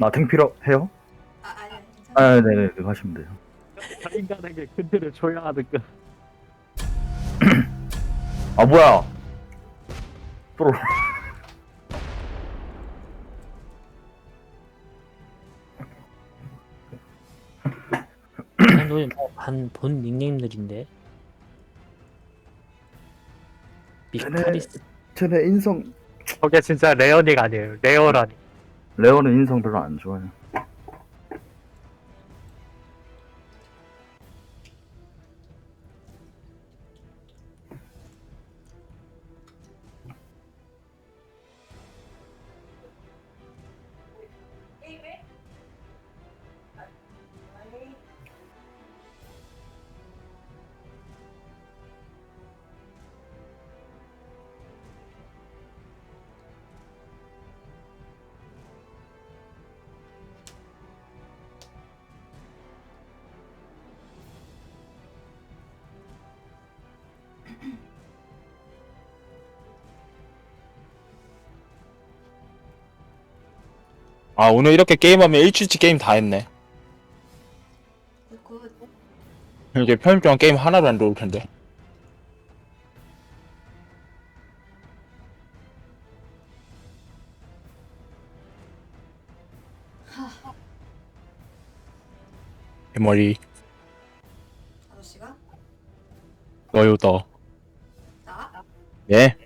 나 탱피러 해요? 아 아니 아니 괜찮아. 아 네네 그거 하시면 돼요. 인간에게 그들을 줘야 하는가. 아 뭐야? 또 정도면 한본 닉네임들인데? 미카리스. 쟤네 인성. 저게 진짜 레어닉 아니에요. 레어라니 레오는 인성 별로 안 좋아요 아 오늘 이렇게 게임하면 일주일치 게임 다 했네. 굿. 이제 편집 동안 게임 하나도 안 들어올 텐데. 대머리. 아저씨가 너요 너. 나? 예?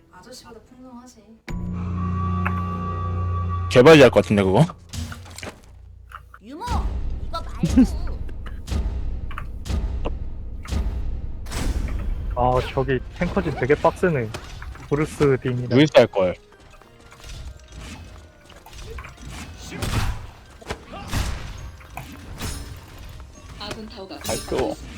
개발이 할 것 같은데 그거? 유모 이거 말고. 아 저기 탱커진 되게 빡세네. 브루스 딘이랑 루이스 할걸. 발표 저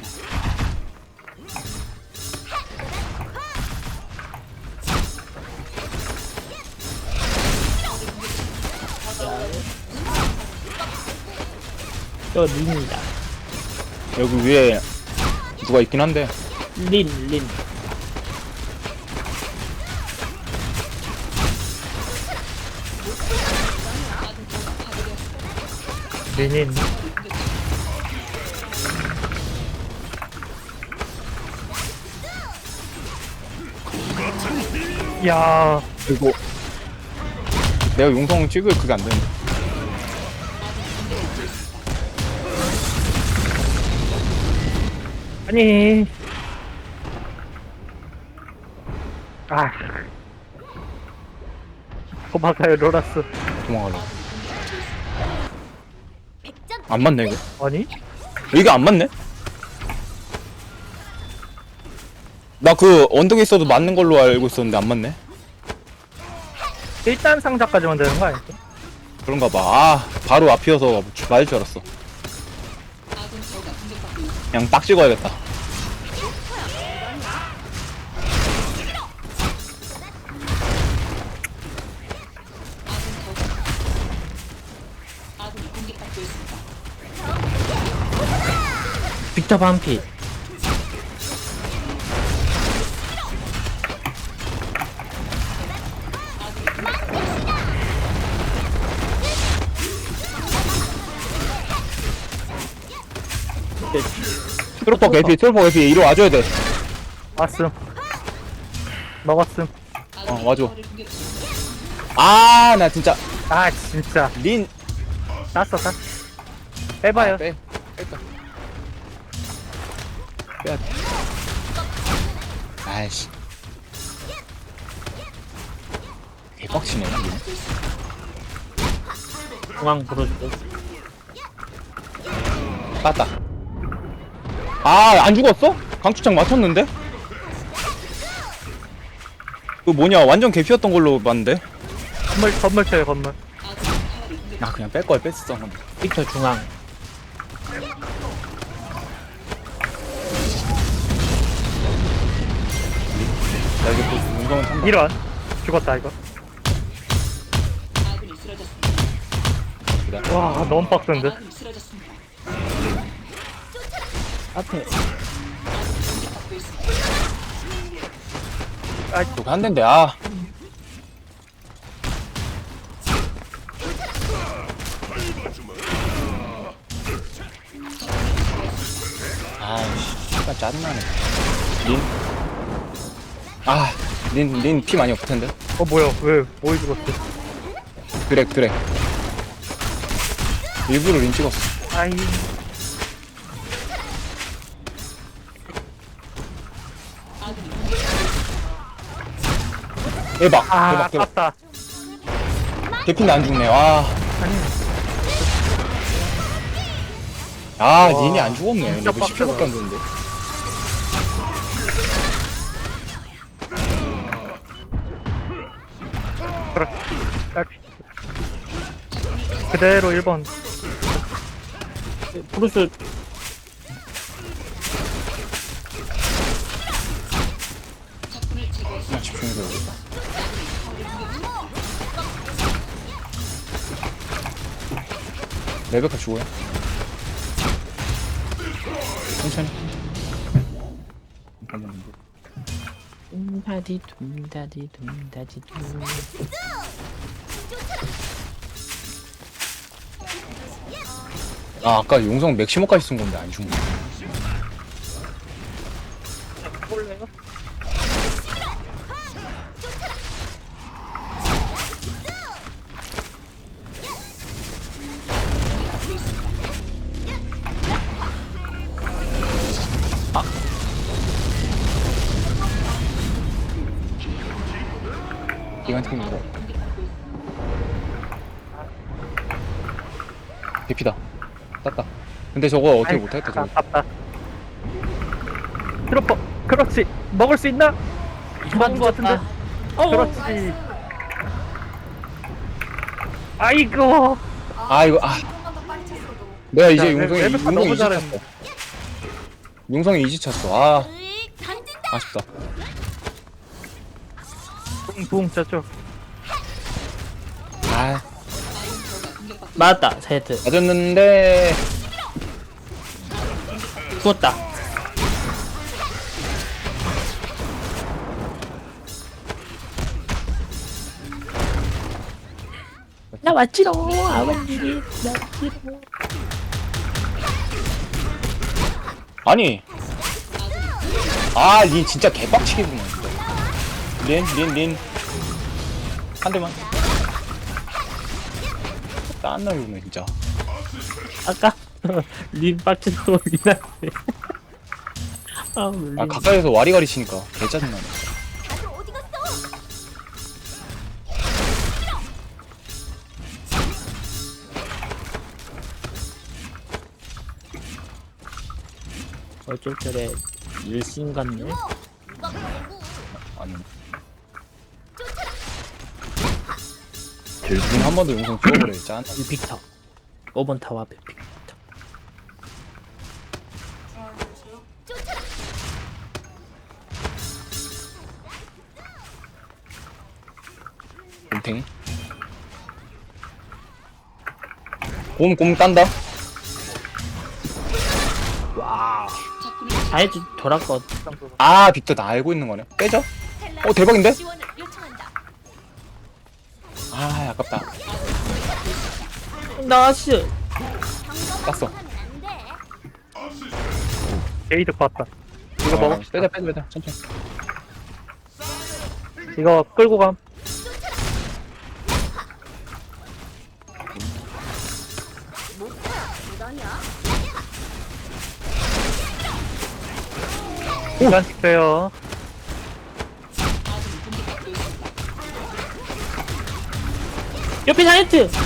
린이다. 여기 위에 누가 있긴 한데. 린린. 민인. 야. 그리고 내가 용성 찍을 그게 안 되네 아니 아 도망가요 로라스 도망가려 안 맞네 이거 아니 이게 안 맞네? 나 그 언덕에 있어도 맞는 걸로 알고 있었는데 안 맞네 일단 상자까지만 되는 거 아니지? 그런가 봐. 아, 바로 앞이어서 맞을 줄 알았어. 그냥 딱 찍어야겠다. 빅터 반피 트로퍼 개피, 트로퍼 개피. 이리 와줘야 돼. 왔음 먹었음 어, 와줘. 아, 나 진짜. 아 진짜 린. 땄어 땄어 빼봐요 아, 빼. 뺄까. 빼야 돼. 아이씨. 개빡치네. 린. 중앙 불어주고 땄다. 아, 안 죽었어? 강추창 맞췄는데? 그 뭐냐, 완전 개피였던 걸로 봤는데? 건물 건물 쳐요 건물 아, 그냥 뺄 걸 뺐어. 빅터 중앙 나 이제 또 운동은 탄다. 이런 죽었다 이거. 와 너무 빡센데 앞에 아, 저거 한 댄데 아. 아이씨, 약간 짜증나네. 린? 아, 린, 린 피 많이 없을 텐데. 어 뭐야 왜 뭐해 죽었어 드랙, 드랙. 일부러 린 찍었어. 아이 대박, 아 대박, 대박. 아깝다 대핀도 안 죽네, 와. 아니 아, 와, 린이 안 죽었네. 진짜 레벨 10초밖에 안 됐는데. 그렇지 딸피 그대로 1번 브루스 레베카 죽어요. 천천히. 둠다디 둠다디 둠다디 둠 아, 아까 용성 맥시모까지 쓴 건데 안 죽네. 기간 대피다. 땄다. 근데 저거 어떻게 아이, 못하겠다, 저거. 아깝다 트로퍼 그렇지 먹을 수 있나? 먹은 거 같은데 어, 그렇지 아이고 아, 이거, 아. 조금만 더 빨리 찼어도. 내가 이제 야, 용성이, 레- 레베카 용성이 너무 이지 찼어. 용성이 이지 찼어. 아, 던진다. 아쉽다. 붕붕 저쪽 아, 맞았다 세트 맞았는데. 죽었다 나 왔지롱 아버님이 나 왔지롱 아니. 아, 린 진짜 개빡치겠구만, 진짜. 린, 린, 린. 한 대만. 딴날 오네, 진짜. 아까 린 빡친 거 리나한테 아 린. 아, 가까이서 와리가리 치니까 개 짜증나네. 어쩔 줄에 일신 같네 린한번 더 용성 찍어버려, 짠. 이 빅터 5번 타워 앞에 빅터. 곰탱이. 곰, 곰 딴다? 아이즈 돌아거 아, 빅터 나 알고 있는 거네. 빼죠? 어, 대박인데? 아, 아깝다. 나이스 땄어. 게이드 봤다 이거 어, 먹어 빼자, 빼자, 빼자. 천천히. 이거 끌고 감? 시간씩 빼요 옆에 자이언트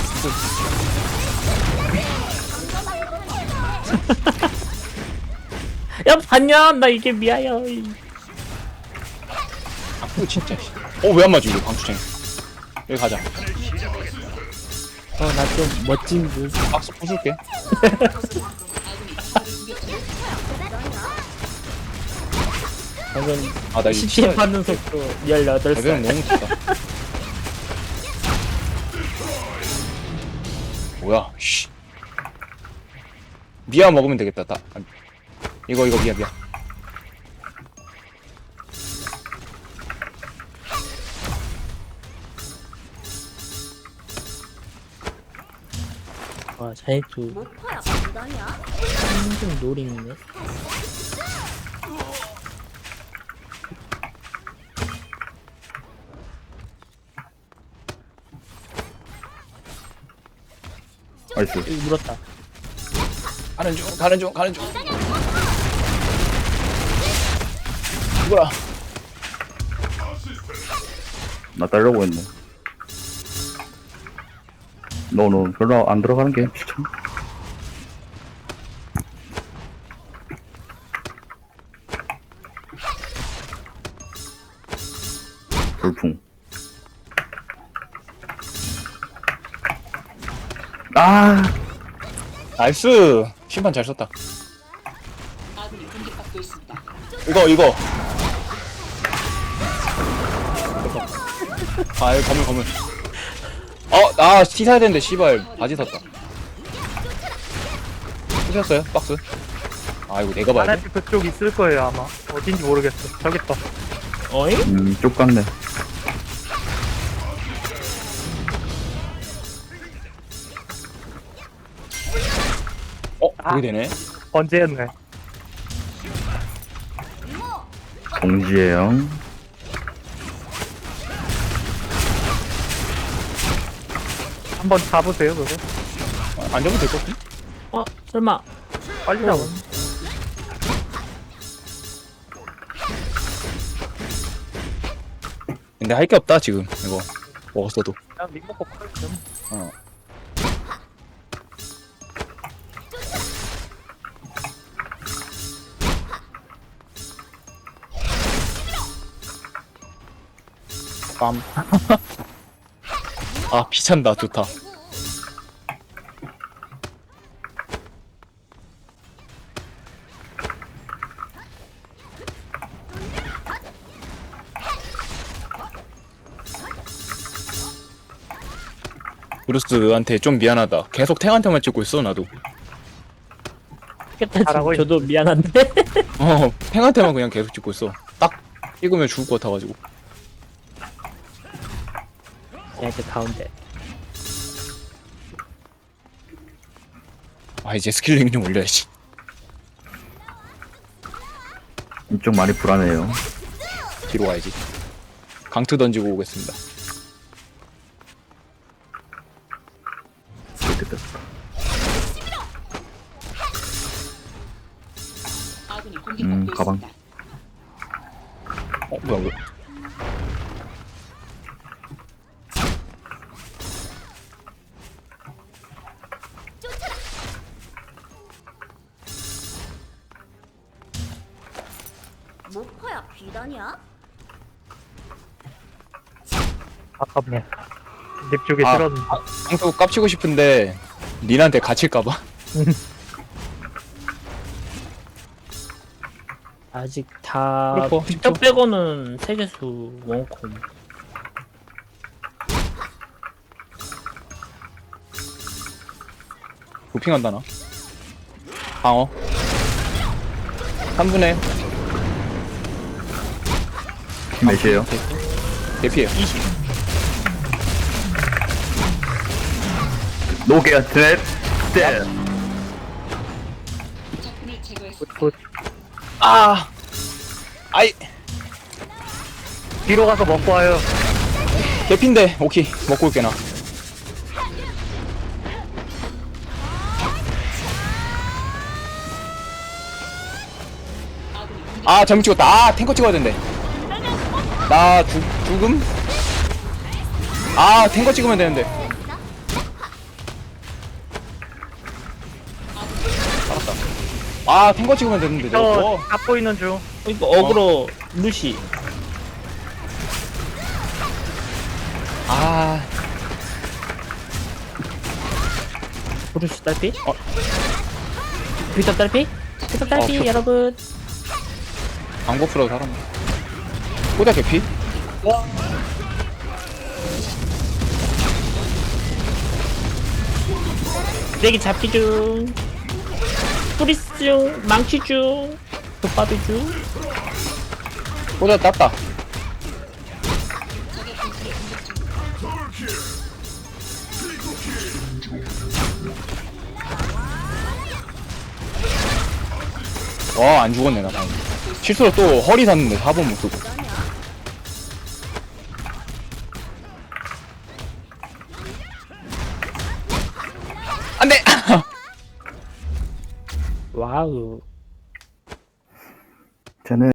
야 반년 나 이게 미아야 아프 진짜. 씨. 어, 왜 안 맞지, 이거 방수쟁. 여기 가자. 어 나 좀 멋진 분 박스 부술게. 방금 아, 나 이거 시체. 받는 속도 레벨은 18살 너무 좋다. 뭐야, 씨. 미아 먹으면 되겠다, 나. 아, 이거, 이거, 미아, 미아. 와 자이언트 못 팔아. 노림이네 나이스. 여기 물었다. 가는 중 가는 중 가는 중 이거라 나 따려고 했네. 너는 별로 안 들어가는 게 추천. 돌풍. 아, 나이스. 심판 잘 썼다. 이거 이거. 아 여기 건물 건물. 어나 티 사야 되는데 씨발. 바지 샀다. 쓰셨어요? 박스? 아 이거 내가 봐야 돼. 아나피 그쪽 있을 거예요 아마. 어딘지 모르겠어. 저기 있다. 어이? 음, 쪽 같네. 그게 되네 언제 했네. 공지예요. 한번 잡으세요 그거. 아, 안 잡으면 될것 같아 어, 설마. 빨리 잡아. 근데 할 게 없다 지금 이거 먹었어도 그냥 링 먹고 칼 좀. 어. 빰. 아, 피찬다. 좋다. 브루스한테 좀 미안하다. 계속 탱한테만 찍고 있어, 나도. 잘하고 저도 미안한데. 어, 탱한테만 그냥 계속 찍고 있어. 딱 찍으면 죽을 것 같아가지고. 야, 이제 가운데. 아, 이제 스킬링 좀 올려야지. 이쪽 많이 불안해요. 뒤로 가야지. 강트 던지고 오겠습니다. 목포야 비단이야? 아깝네. 립 쪽에 아. 실었는데. 강트 깝치고 싶은데, 린한테 갇힐까봐. 아직 다. 그렇고? 빼고는 세계수 원콤. 도핑한다, 나. 방어. 3분의 몇이에요? 대피해요. 노게야 트랩 때. 굿. 아! 아이! 뒤로 가서 먹고 와요. 개핀데, 오케이. 먹고 올게, 나. 아, 잘못 찍었다. 아, 탱커 찍어야 된대. 나 죽, 죽음? 아, 탱커 찍으면 되는데. 살았다. 아, 탱커 찍으면 되는데. 저 저거. 딱 보이는 중. 이거 어그로 루시. 아, 브루스 딸피? 어. 빅터 딸피? 빅터 딸피, 어, 표- 여러분. 방법으로 살았 네. 호자 개피? 쓰레기 잡기 중. 프리스 중. 망치 중. 돋바비 중. 호자 땄다. 어, 안 죽었네, 나 방금. 실수로 또 허리 샀는데 4번 못 쓰고. 와우. 저는